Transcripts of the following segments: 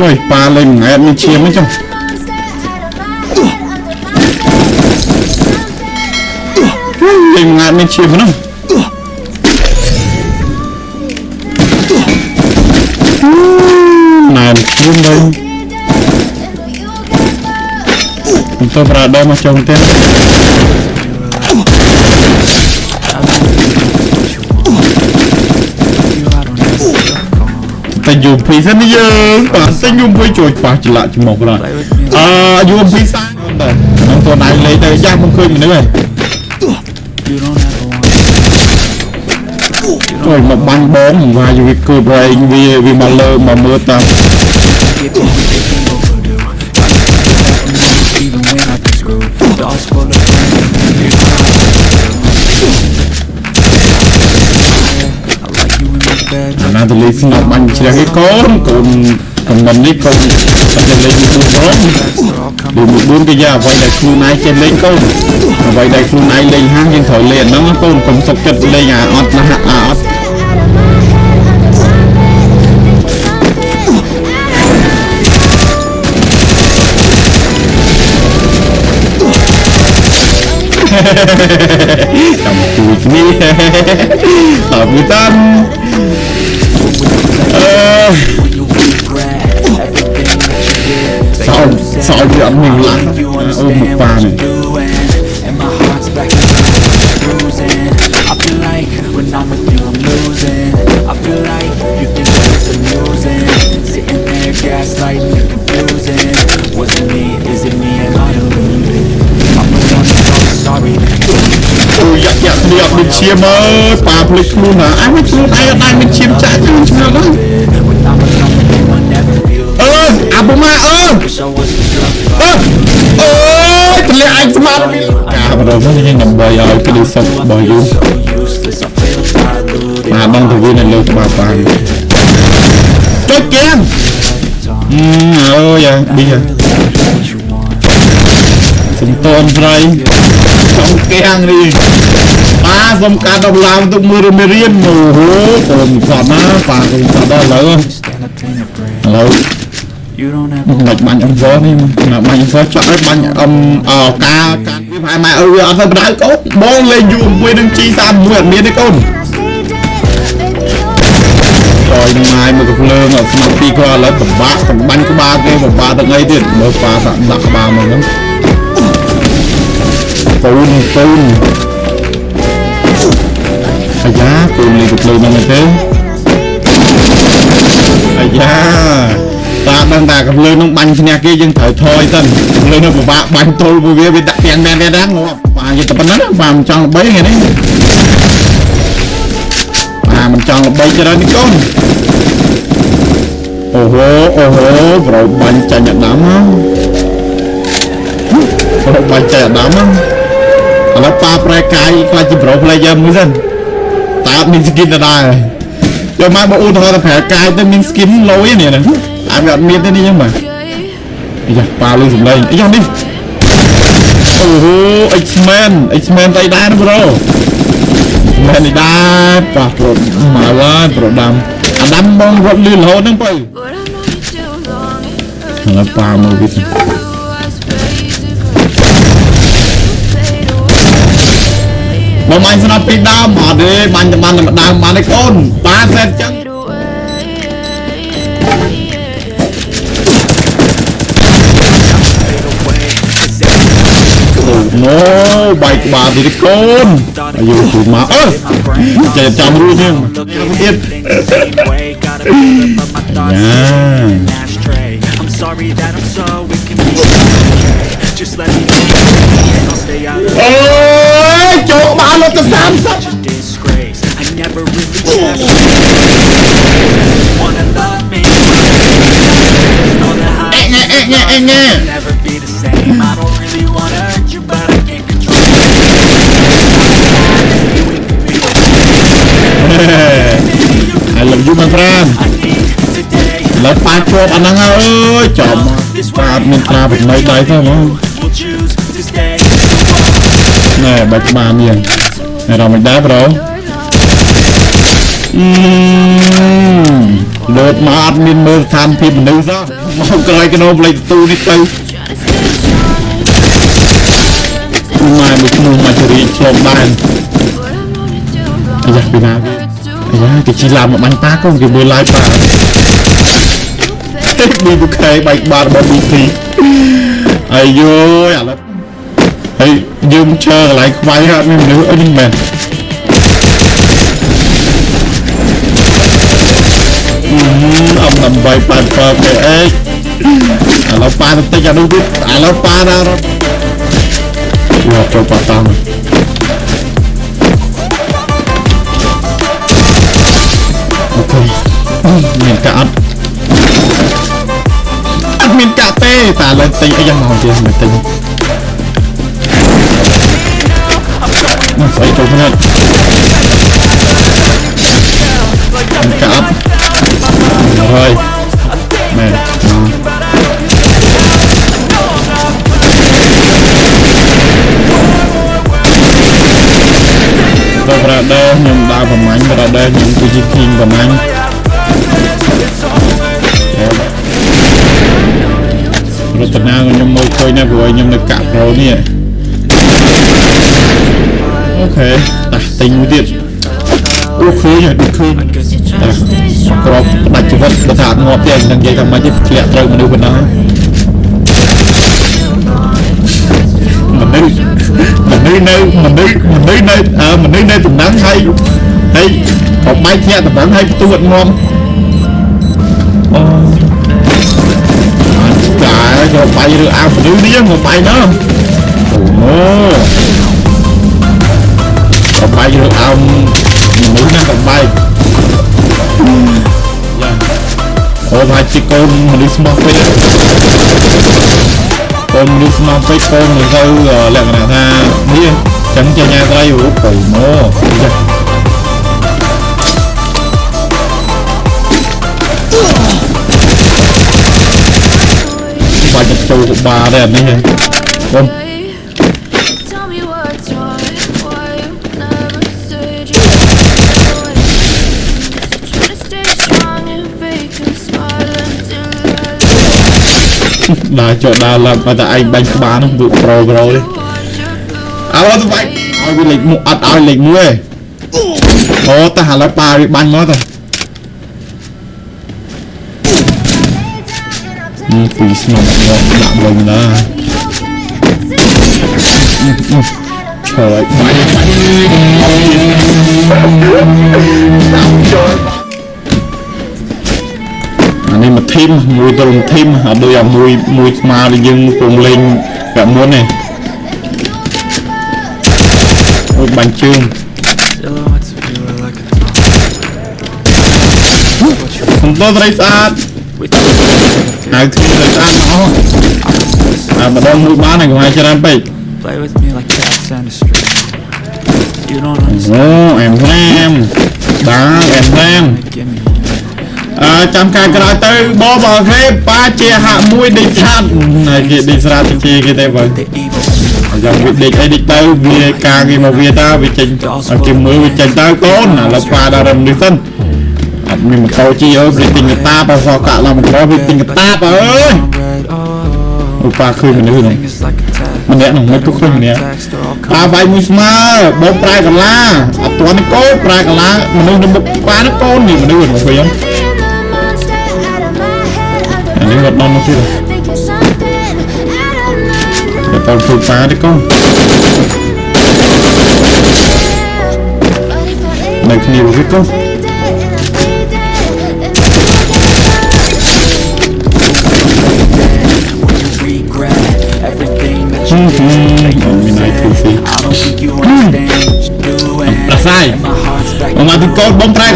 ចុយប៉ាលេងងែតមានឈាមហ្នឹងចុះលេងងែតមានឈាមហ្នឹងណែនឈាមទៅខ្ញុំទៅប្រាដមកចុងទៀត តែយូភីសិនយើងបាទតែយូភីជួយខ្វះច្លាក់ច្មុកដល់អឺយូភីសាតែក្នុងតួដៃលេងទៅយ៉ាមិនឃើញមនុស្សទេ You don't ever want ចូលមកបាញ់បងវាយវាគូបរែងវាវាមកលើមកមើលតាម ណាទៅលេងស្នោបាញ់ជ្រះឯកូនកូនកំណត់នេះកូនតែលេងមួយទូរង They're all coming. លេងមួយបួនក៏យ៉ាអ្វីដែលខ្លួនឯងចេះលេងកូនអ្វីដែលខ្លួនឯងលេងហាងយើងត្រូវលេងហ្នឹងកូនកុំសុកចិត្តលេងអាអត់ណាអាអត់ចាំជួយគ្នាអត់មានតាន់ Uh, sorry, sorry, I'm new. Uh, old McFarlane. ឈាមអើយប៉ាភ្លេចខ្លួនណាអញមិនខ្លួនឯងអត់ដែរមានឈាមចាក់ខ្ញុំឆ្ងល់ហ្នឹង When I'm alone with you, I never feel អើយអាពុម៉ាអើយ Wish I wasn't struck by អើយអូយទម្លាក់អញស្មារតីការបដិសេធនេះដើម្បីឲ្យក្តីសុខរបស់យើង so useless. I feel diluted. បាទដឹងទៅវានៅលើក្បាលប៉ាចុចគៀងអឺអើយយ៉ាប៊ីយ៉ា What you want? សំតនស្រីចង់គៀងនេះប៉ា សុំការដល់ឡើងទៅមើលរមេរៀនអូហូកូនសតណាប៉ាកូនសតដល់ឥឡូវ Stand up in your brain. ឥឡូវ You don't have មិនបាច់បាញ់អង្វរនេះណាបាញ់អង្វរចាក់ឲ្យបាញ់អឹមអការការវាផែម៉ែអើវាអត់ទៅបដៅកូនបងលេងយូរមួយនឹង G31 អត់មានទេកូនចយនឹងម៉ាយមកកំភ្លើងអត់ស្មាត់ពីក៏ឥឡូវពិបាកសម្បាញ់ក្បាលគេពិបាកទាំងអីទៀតមើលប៉ាដាក់ដាក់ក្បាលមកហ្នឹងពូនពូន អាយ៉ាពូនលេងកំភ្លើងហ្នឹងទេអាយ៉ាតាដឹងតាកំភ្លើងនឹងបាញ់ឈ្នះគេយើងត្រូវថយទៅកំភ្លើងនឹងពិបាកបាញ់ទល់មួយវាវាដាក់ទាំងមែនទេងាប់ប៉ាយតែប៉ុណ្ណឹងប៉ាមិនចង់ល្បីថ្ងៃនេះប៉ាមិនចង់ល្បីច្រើននេះកូនអូហូអូហូប្រូបាញ់ចាញ់អាដាមហ្នឹងប្រូបាញ់ចាញ់អាដាមហ្នឹងឥឡូវប៉ាប្រែកាយខ្លាចជាប្រូ player មួយសិន តើអត់មាន skin ទៅដែរយកមកបើឧទាហរណ៍ទៅប្រែកាយទៅមាន skin លយនេះណាអត់វាអត់មានទេនេះហ្នឹងបាទអាយ៉ាប៉ាលឺសំឡេងអាយ៉ានេះអូហូ X-Men X-Men ទៅដែរណាប្រូមែននេះដែរប៉ះប្រូមកឡើយប្រូដាំអាដាំបងរត់លឿនរហូតហ្នឹងបើ But I know you too long. It hurts ហើយប៉ាមកវាទៅ បងបាញ់ស្នាប់ពីដើមអត់ទេបាញ់តែបានតែម្ដើមបានទេកូនប៉ាសែតចឹង Fade away. ណូបែកក្បាលទៀតទេកូនអាយុជួយមកអើចេះចាំរួចហ្នឹងទៀត I'm sorry that I'm so inconvenient. Just let me be never really cared. Wanna love me? Know that I អេញ៉ែអេញ៉ែអេញ៉ែ will never be the same. I don't really wanna hurt you, but I can't control it. I love you my friend I need today. លើប៉ាជាប់អាហ្នឹងហើយអើយចំប៉ាអត់មានត្រាប្រណីដៃទេហ្មង We'll choose to stay. ណែបាច់ក្បាលមានណែរំមិនដែរប្រូអឺ លើកមកអត់មានមើលស្ថានភាពមនុស្សសោះមកក្រោយក្នោផ្លេចទូនេះទៅម៉ែមួយក្នុងមកជរីឆ្លងបានអាយ៉ាពីណាអាយ៉ាគេជីឡាមកបាញ់ប៉ាកូនគេមើលឡាយប៉ាទេមីបុខេបែកបាតរបស់ BT អាយយឥឡូវហើយយើងឈើកន្លែងខ្វាយហត់មានមនុស្សអីមិនមែន 387 PX ឥឡូវប៉ាទៅតិចអានោះវាឥឡូវប៉ាណារត់យកចូលប៉ាតាមអូខេមានកាអត់អត់មានកាទេតែលើតិចអីយ៉ាងមកទៀតមិនតិចមកស្អីចូលផ្នែក đây những PG King cầm anh rồi. Tận nào nhóm môi khơi nè vừa nhóm được cạp rồi nè. Ok ta tình một tiết ô khơi rồi đi khơi. Ta có đặt chú vật có thả ngọt tiền đang dây thằng máy chứ lẹ trời mà đưa bên đó mình đi mình đi nơi mình đi mình đi nơi à mình đi nơi từng nắng hay. ងនិយាយថាមិនទេធ្លាក់ត្រូវមនុស្សប៉ុណ្ណឹងមនុស្សមនុស្សនៅមនុស្សមនុស្សនៅអឺមនុស្សនៅតំណែងហើយហើយក៏បែកធ្លាក់តំណែងហើយផ្ទួតងំអូអត់ចាយកបាយឬអាវមនុស្សនេះមកបាយណាអូក៏បាយឬអាវមនុស្សណាក៏បាយ អូថាជាកូនមនុស្សស្មោះពេកកូនមនុស្សស្មោះពេកកូនមិនទៅលក្ខណៈថានេះចឹងជាញ៉ាត្រីរូបទៅមកចា បាច់ទៅចូលក្បាលដែរនេះកូន Tell me what's wrong, why you never said you Try to stay strong and fake a smile until I ដើរចូលដើរឡើងបើតែឯងបាញ់ក្បាលនោះវាប្រូប្រូទេ watch your blue អើទៅបាច់ឲ្យវាលេខ1អត់ឲ្យលេខ1ទេអូតែឥឡូវប៉ាវាបាញ់មកទៅ 이 보이스만 anh em mà thêm mùi tôm thêm hả đôi à mùi mùi mà đi dưng cùng lên cả muốn này một bàn trưng không có thấy sát យមួយស្មាដែលយើងពងលេងកាក់មុនទេអូបាញ់ជើង Silhouettes of you are like a tunnel. What you សំដៅត្រីស្អាត with you, ហៅគ្នាត្រីស្អាតមកអាម្ដងមួយបានហើយកុំឲ្យច្រើនពេក play with me like cats and a string. You don't អូ understand. អែមឡាមបាទអែមឡាម Give me អើចាំការក្រោយទៅបងបងគេប៉ាជាហាក់មួយដេកឆាត់ហើយគេដេកស្រាតិជាគេទេបើ the evil. យ៉ាងវាដេកអីដេកទៅវាការគេមកវាតាវាចេញឲ្យគេមើលវាចេញទៅកូនឥឡូវប៉ាដល់រំនេះសិន អត់មានម៉ូតូជីអើយវាទិញកតាបើសកាក់ឡើងមកវាទិញកតាបើអើយ Red, oh, អូប៉ាឃើញមនុស្សហ្នឹង thing is like a tag. ម្នាក់នឹងមិនទុកខ្លួនម្នាក់ Text or all ប៉ាវាយមួយស្មើបងប្រែកន្លាអត់ទាន់ទេកូនប្រែកន្លាមនុស្សនៅមុខប៉ានោះកូននេះមនុស្សមកវិញអានេះគាត់ដល់មកទៀតតែតើធ្វើប៉ាទេកូននៅគ្នាវិញកូន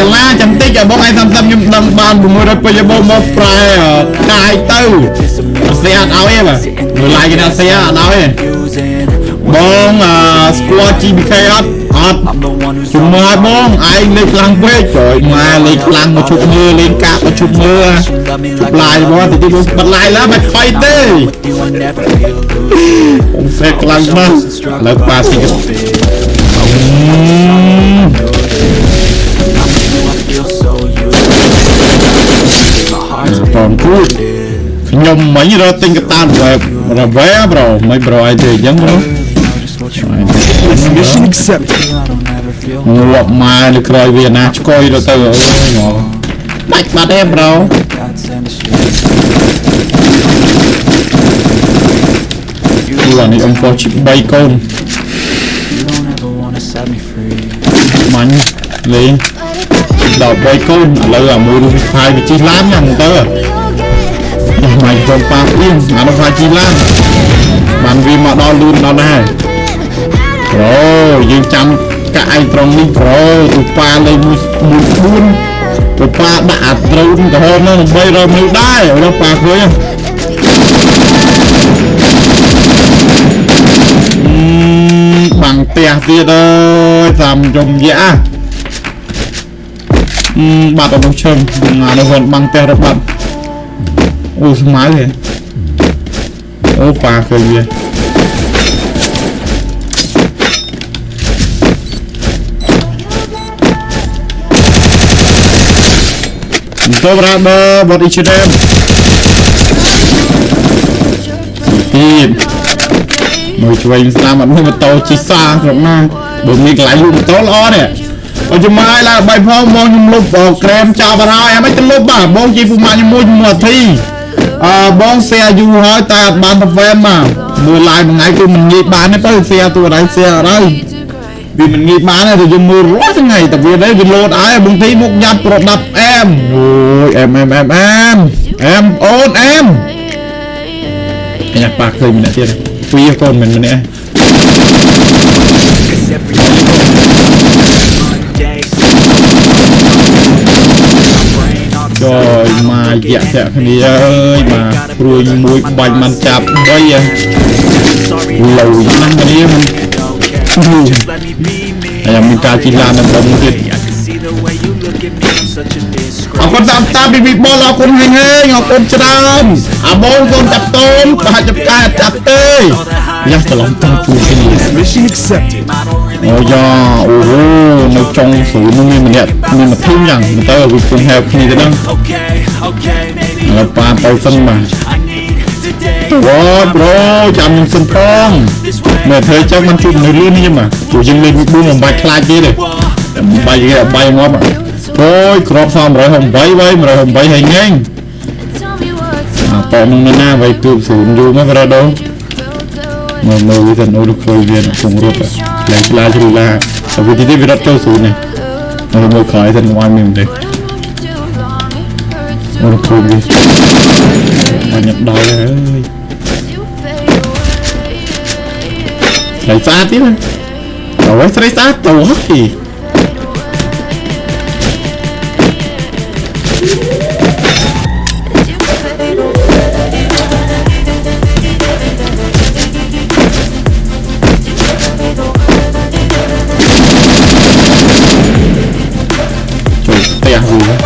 កូនបងប្រែកន្លាចាំតិចឲ្យបងឯង30ខ្ញុំដឹងបាន600ពេញបងមកប្រែកាយទៅអត់ស្អីអត់ឲ្យទេបាទមើល like គេអត់ស្អីអត់ឲ្យទេ confusing. បងអឺស្គាល់ GBK អត់អត់ I'm the one who's ជំនួយបងឯងលេខខ្លាំងពេកtrờiម៉ែលេខខ្លាំងមកជប់មើលលេងកាប់មកជប់មើល You love me like ឡាយបងទីទីបងបាត់ឡាយឡើយមិនខ្វាយទេ you I never feel lose. បងសេខ្លាំងណាស់លើប៉ាទីក I feel so used. My heart's បងគូ big. ខ្ញុំមិញរត់ទិញក còn cứ nhầm mấy rồi tinh cái tan rồi rồi vé bro, mấy bro ai chơi giống đó Mission accepted. Ngọc mai được rồi Việt Nam coi rồi từ ơi ngọ. Bạch mặt em bro. Là này ông có chip bay con. Mạnh lên. ដល់3កូនឥឡូវអាមួយនោះវាផាយវាជិះឡានយ៉ាងទៅម៉ៃចូលប៉ាអៀងអានោះផាយជិះឡានបានវាមកដល់លឿនដល់ដែរប្រូយើងចាំកាក់ឯងត្រង់នេះប្រូទូប៉ាលេខមួយមួយ4ទូប៉ាដាក់អាត្រូវក្រហមនោះដើម្បីរកមនុស្សដែររកប៉ាឃើញហ៎អឺបាំងផ្ទះទៀតអើយតាមយំយ៉ាអឺ បាត់អនុឈឹងអានោះគាត់បាំងផ្ទះរត់បាត់អូស្មៅហ៎អូប៉ាឃើញវាទៅប្រាបើបាត់អ៊ីជដេមទៀតមើលឆ្វេងស្ដាំអត់មានម៉ូតូជិះសាគ្រប់ណាបើមានកន្លែងលក់ម៉ូតូល្អនេះ បើចំណាយឡើងបៃផងមកខ្ញុំលុបក្រែមចាប់អរហើយអត់មិនទៅលុបបាទបងជិះពូម៉ាក់ជាមួយជាមួយអធិអឺបងសៀយូរហើយតែអត់បានទៅវែមមកមើលឡាយមួយថ្ងៃគឺមិនងាយបានទេទៅសៀទូរ៉ៃសៀអរហើយវាមិនងាយបានទេយើងមើលរាល់ថ្ងៃតែវានេះវាលោតអាយបងទីមកញ៉ាត់ប្រដាប់អែមអូយអែមអែមអែមអែមអែមអូនអែមញ៉ាត់ប៉ាឃើញម្នាក់ទៀតវាក៏មិនម្នាក់ ចយមកយៈធាក់គ្នាអើយមកព្រួយមួយបាច់មិនចាប់បីហ៎ sorry លោយណាស់គ្នាមិន okay Just let me be me ហើយមានការជិះឡានដល់មុខទៀត I can see the way you look at me I'm such a អរ disgrace គុណតាមតាពីវិបលអរគុណហេងហេងអរគុណច្រើនអាបងសូមចាប់តូនប្រហែលចាប់ការចាប់ទេយ៉ាច្រឡំទៅជួគ្នា Mission accepted. I don't really អូយ៉ាអូហូនៅចុងស្រួលនោះមានម្នាក់មានមួយធីមយ៉ាងទៅវាពុំហែបគ្នាទៅហ្នឹង okay okay maybe ហើយប៉ាទៅសិនបាទ I need today វ៉ាប្រូចាំខ្ញុំសិនផង this way មើលធ្វើចឹងมันជួបនៅលឿននេះមកព្រោះយើងលេងមួយ4មិនបាច់ខ្លាចទេទេបាយគេបាយងាប់អូយក្រប38វ៉ៃ168ហើយងែង Tell me what's អាតនឹងនៅណាវ៉ៃគឺស្រួលយូរមកប្រូដូ mà mơ với dần nỗi lúc phơi viên cùng rút à lấy la chung la ở vị trí đấy bị đắt trâu xuống này mà mơ khói thành ngoài mình đấy mà lúc phơi viên. Mà nhận đau đấy lấy xa tí này tàu ấy lấy xa tàu hết thì ดีนะ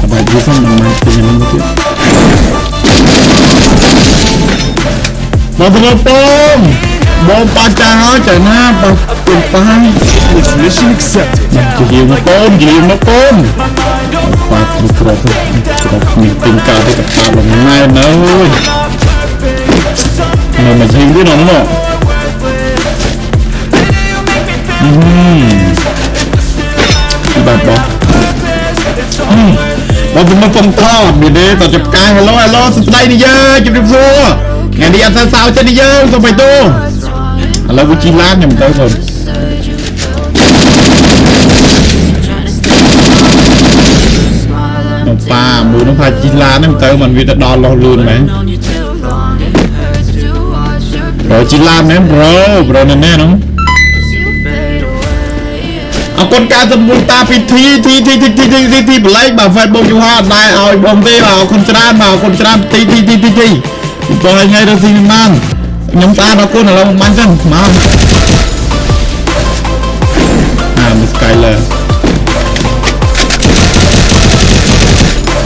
สบายดีส้มมัเป็นยังไงบ้างอกี้มาเป็นต้มบอมปาจ้าจาหน้าปาเป็นไป้ายมันจะหิวมาต้มหิวมาต้มปาตุกระตุกกระมีตีงกาไปกับปาลงง่าแนะเว้ยมันมายิงด้วยน้องเนาะ เราจะมาส่งทอดอยู่ดีต่อจับกางฮัลโหลฮัลโหลสไตล์นี่เยอะจิบดิบซัวงานดี้อันสาวเจนี่เยอะส่งไปตู้ฮัลโหลกูจีร้านเนี่ยมังเต้าสนน้องป้ามือน้องพาจีร้านเนี่ยมันเต้ามันวิตะดอนเราลืมไหมเราจีร้านเนี่ยเราเราแน่ๆน้อง អរគុណការសម្ពុលតាពីធីធីធីធីធីធីធីធីបលែកបាទ Facebook យូរហើយអត់ដែរឲ្យបងទេបាទអរគុណច្រើនបាទអរគុណច្រើនទីទីទីទីទីបងឲ្យថ្ងៃរស់ស៊ីមិនបានខ្ញុំស្អាតអរគុណឥឡូវមិនបានចឹងមកអាមី Skyler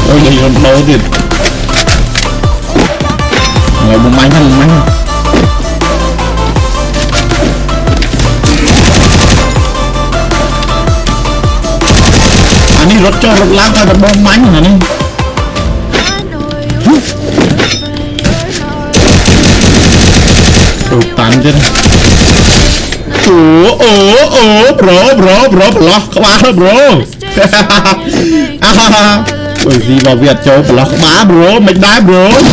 អូយយន់ដោទៀតឥឡូវមិនបានហ្នឹងមិន អានេះរត់ចុះរត់ឡើងតែតែបងមាញ់អានេះ I know you used to be a friend, you're not. ទូតាន់ទៀតអូអូអូប្រូប្រូប្រូប្រឡោះក្បាលប្រូអាហាហាអើយស៊ីមកវាអត់ចូលប្រឡោះក្បាលប្រូមិនដែរប្រូមិន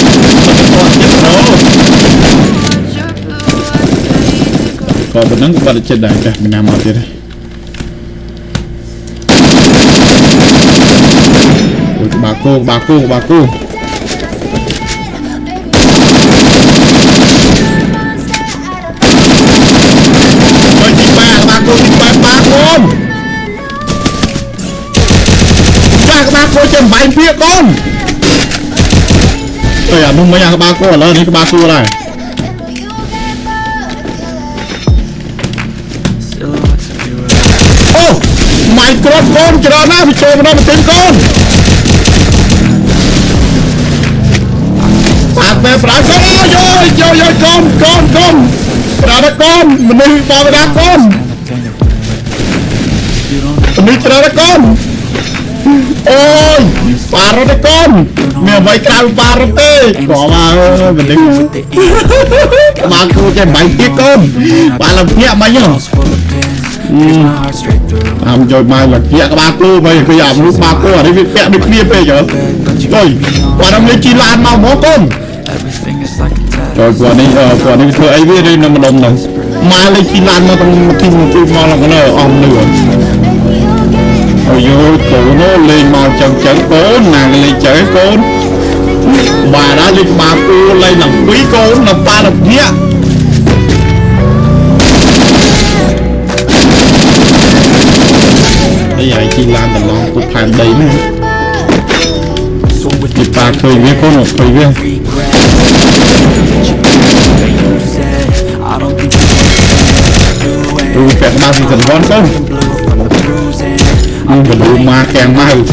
គាត់ទៀតប្រូ Your blue eyes fade to go. ក៏ប៉ុណ្ណឹងក៏បាត់ចិត្តដែរចាស់មិនណាមកទៀតទេ โก้บาโก้บาโก้ไปยิงปบาโก้ยิงปบาโก้ป้าบาโก้จะไปเพี้ยก้นเอ้ยมึงไม่อยากบาโก้แล้วนี่ก็บาโก้อะไรโอ้ไมโครโบก้นจะรอหน้าไปโชว์มันได้มาเต็มก้น អាប់តែប្រាកូនយោយោយោកូនកូនកូនប្រាកកូនមនុស្សបបដាកូន and a pain of You don't have មនុស្សច្រើនកូនអូយប៉ារត់ទេកូនមានអ្វីក្រៅប៉ារត់ទេក៏មកមនុស្ស with the end មកគូចេះបាញ់ទៀតកូនប៉ាលំភ្នាក់មិញហ៎ Walls full of pins Pierce my heart straight through អាមចូលមកលភ្នាក់ក្បាលគូវិញគឺអាមនុស្សបាគូអានេះវាពាក់ដូចគ្នាពេកហ៎ But you អុយគាត់នឹងលេងជីឡានមកហ្មងកូន Everything is like a tattoo ចូលគាត់នេះអឺគាត់នេះធ្វើអីវាឬនៅម្ដុំហ្នឹងម៉ែលេងជីឡានមកទាំងទីមួយទីមកឡើងនៅអស់នឿអូយយោកូ rồi quả này ờ quả này thôi ấy, biết đi nó mà đông này. Mà lấy chi lan nó trong một thiên một tim mà là cái này ông nữa. Rồi vô tụ nó lên màu chẳng chở cốn, nàng lên chở cốn. Bà đã lên bà cô lên làm quý cốn, làm ba làm nghĩa. Bây giờ chi lan là nó cũng phản đầy nữa chị ba khơi với cô một khơi với I'm gonna lose my damn mind.